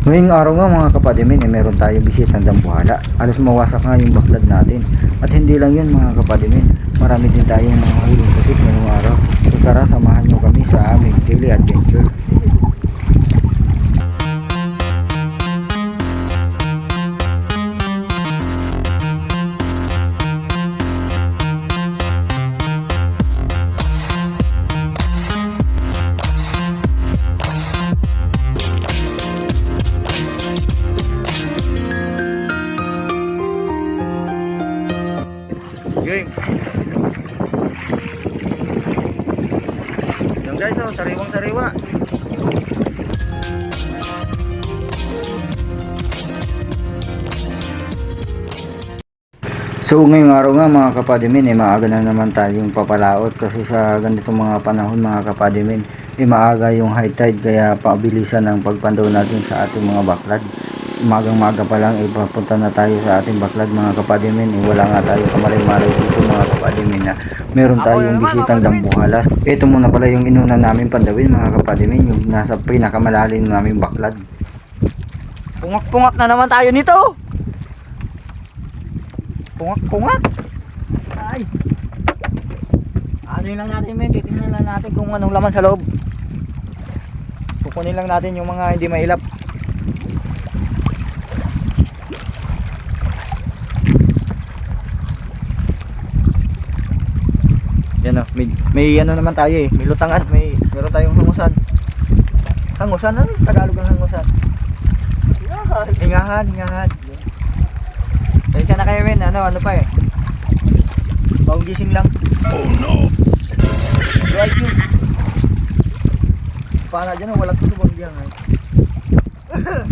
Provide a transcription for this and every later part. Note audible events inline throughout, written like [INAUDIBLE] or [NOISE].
Ngayong araw nga mga kapadimin, eh, meron tayong bisitang dambuhala. Alas mawasak nga yung baklad natin. At hindi lang yun mga kapadimin, marami din tayong mga hulong pusit ngayong araw. So tara, samahan nyo kami sa aming daily adventure. Sariwang sariwa. So ngayong araw nga mga kapadimin, eh, maaga na naman tayong papalaot kasi sa ganitong mga panahon mga kapadimin, eh, maaga yung high tide kaya pabilisan ang pagpandaw natin sa ating mga baklad. Magang maga pa lang, eh, papunta na tayo sa ating baklad mga kapadimin. Eh, wala nga tayo kamalay-malay dito mga kapadimin na meron tayong bisitang dambuhalas. Ito muna pala yung inuna namin pandawin mga kapadimin, yung nasa pinakamalalim namin baklad. Pungak-pungak na naman tayo nito! Pungak-pungak! Ay! Ano lang natin men, titingnan lang natin kung anong laman sa loob. Kukunin lang natin yung mga hindi mailap. Yan o, may, may ano naman tayo eh, may lutangan, may meron tayong hangusan. Hangusan, ano sa Tagalog ang hangusan? Hingahan, hingahan. Eh, siya na kayo men, ano, ano pa eh. Bagong gising lang. Oh no! Right you. Para dyan, wala diyan eh. Wala,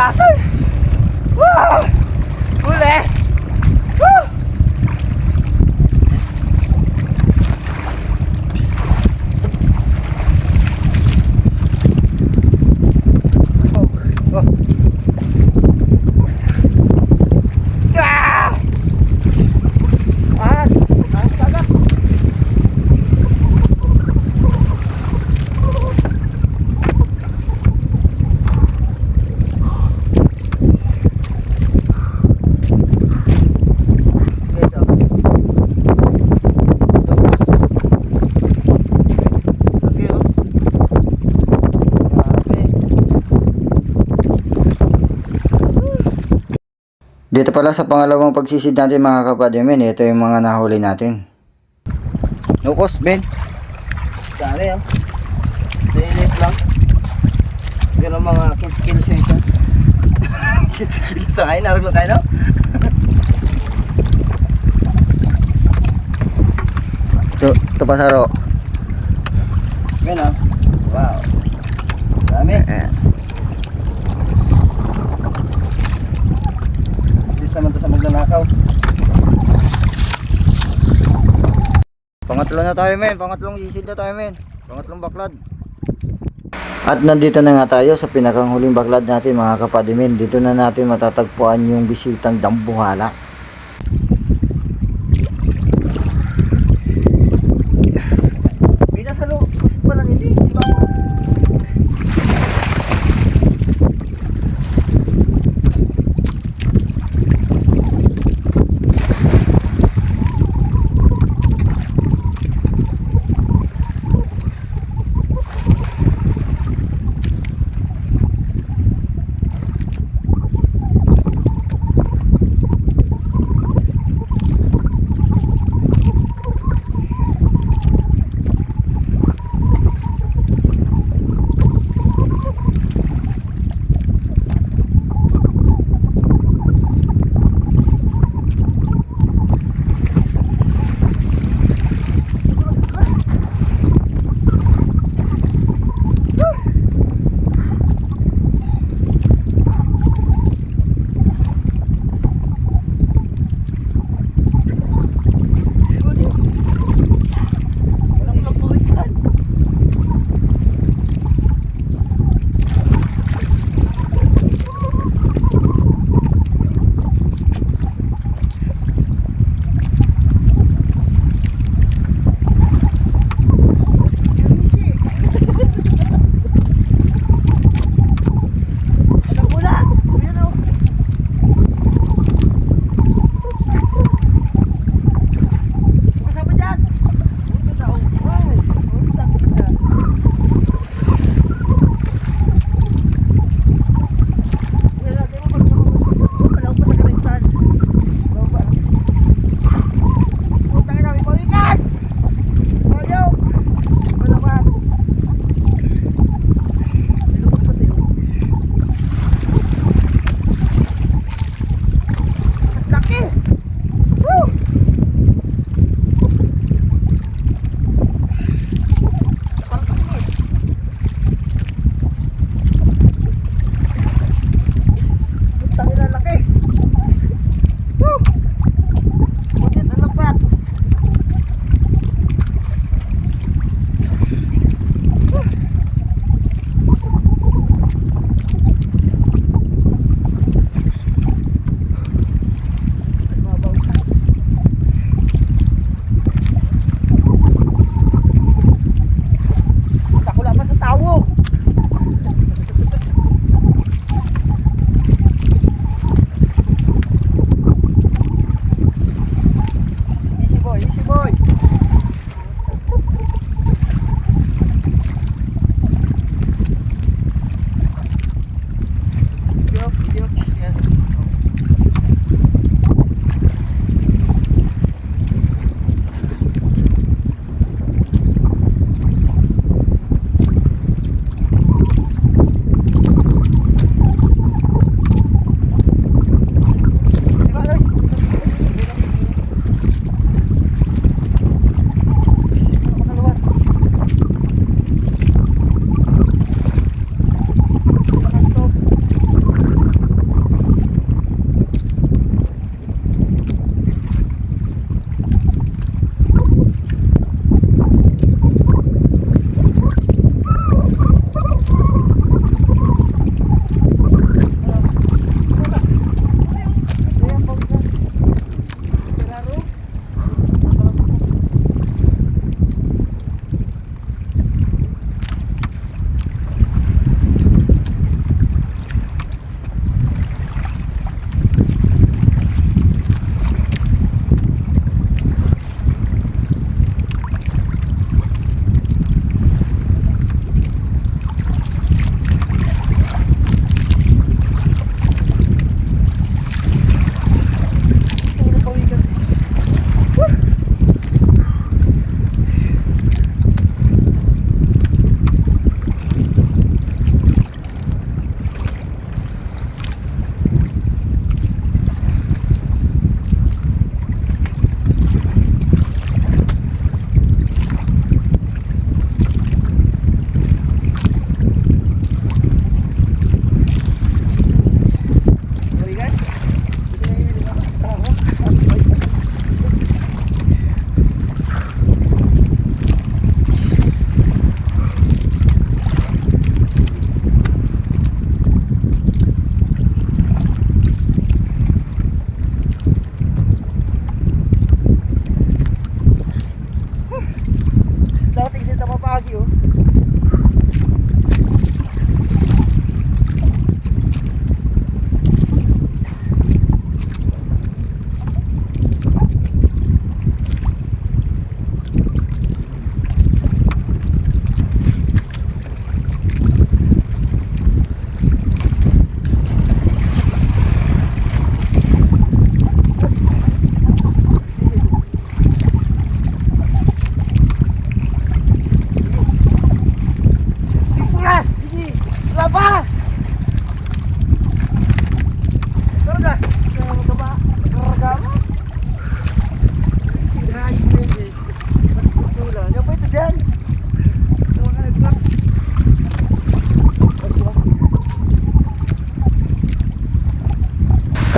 desgraça. Uh! Mulher! Pala sa pangalawang pagsisid natin mga kapadimin, ito yung mga nahuli natin. No cost, Ben. Dami ah. Daily lang. Ganun mga kids kilos sa isa. [LAUGHS] kids kilos sa kain. Narag lang tayo no? Ito, ito pa saro. Ganun ah. Wow. Dami. Eh, At magnanakaw. Pangatlo na tayo men, pangatlong isid na tayo men. Pangatlong baklad. At nandito na nga tayo sa pinakang huling baklad natin mga kapadimin. Dito na natin matatagpuan yung bisitang dambuhala.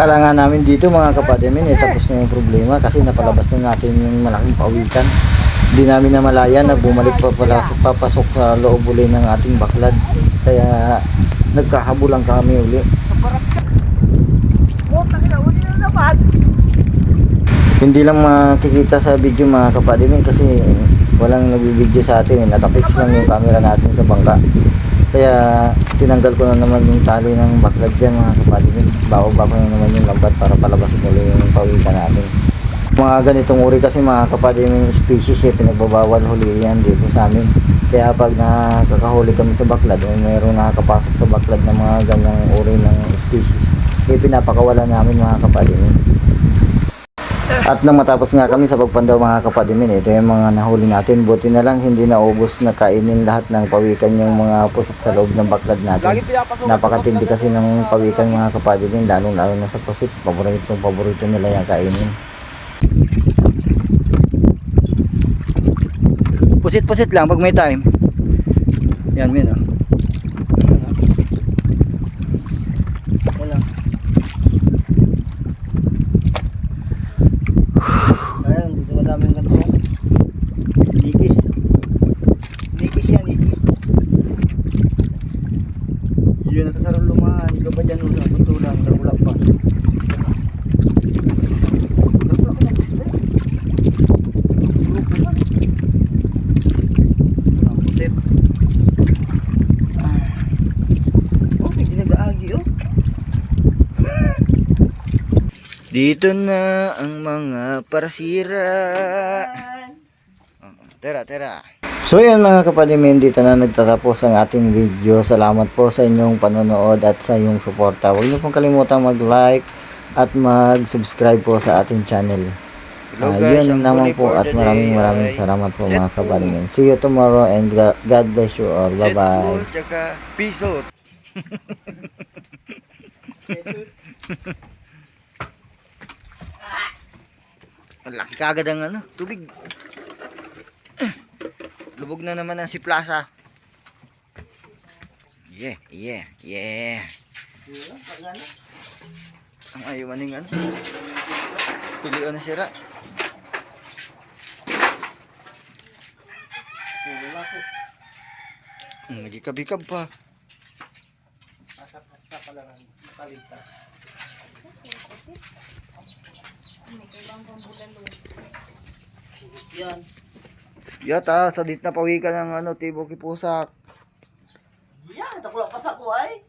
Kala namin dito mga kapatimin eh tapos na yung problema kasi napalabas na natin yung malaking pawikan. Hindi namin namalayan na bumalik pa pala papasok sa loob uli ng ating baklad. Kaya nagkahabulan kami uli. Hindi lang makikita sa video mga kapatimin kasi walang nagbibideo sa atin. eh. Nakapix lang yung camera natin sa bangka. Kaya tinanggal ko na naman yung tali ng baklad dyan mga kapatimin. Bago-bago na naman yung lambat para palabasin ulit yung pawikan natin. Mga ganitong uri kasi mga kapatimin species eh, pinagbabawal huli yan dito sa amin. Kaya pag nakakahuli kami sa baklad, o mayroong nakakapasok sa baklad ng mga ganyang uri ng species, eh pinapakawalan namin mga kapatimin. At nang matapos nga kami sa pagpandaw mga kapatimin, ito yung mga nahuli natin. Buti na lang hindi naubos na kainin lahat ng pawikan yung mga pusit sa loob ng baklad natin. Napakatindi kasi ng pawikan mga kapatimin, lalong lalo na sa pusit. Paborito, paborito nila yung kainin. Pusit-pusit lang pag may time. Yan, min oh. Wala. Ayun, dito madaming ganito. Nikis. Nikis yan, nikis. Yun na sa lumahan. Ikaw ba dyan ulang? Putulang, nagulak pa. Nagulak ka na pusit eh. Gulok ka na. Walang pusit. Ah. Oh, may ginagaagi oh. Dito na ang mga parasira. Tera, tera. So yan mga kapatimin, dito na nagtatapos ang ating video. Salamat po sa inyong panonood at sa iyong suporta. Huwag niyo pong kalimutan mag-like at mag-subscribe po sa ating channel. Hello guys, yun naman po at maraming day maraming salamat po mga po. kapatimin. See you tomorrow and God bless you all. Bye bye. Jet po, tsaka pisot. [LAUGHS] Ang laki kagad ang ano, tubig. Lubog na naman ang si Plaza. Yeah, yeah, yeah. Ang ayaw maning ano. Pilihan na sira. Nagikabikab pa. Yan. Yata, sa dit na pawikan ng ano, tibo kipusak. Yan, takula pa sa ko ay.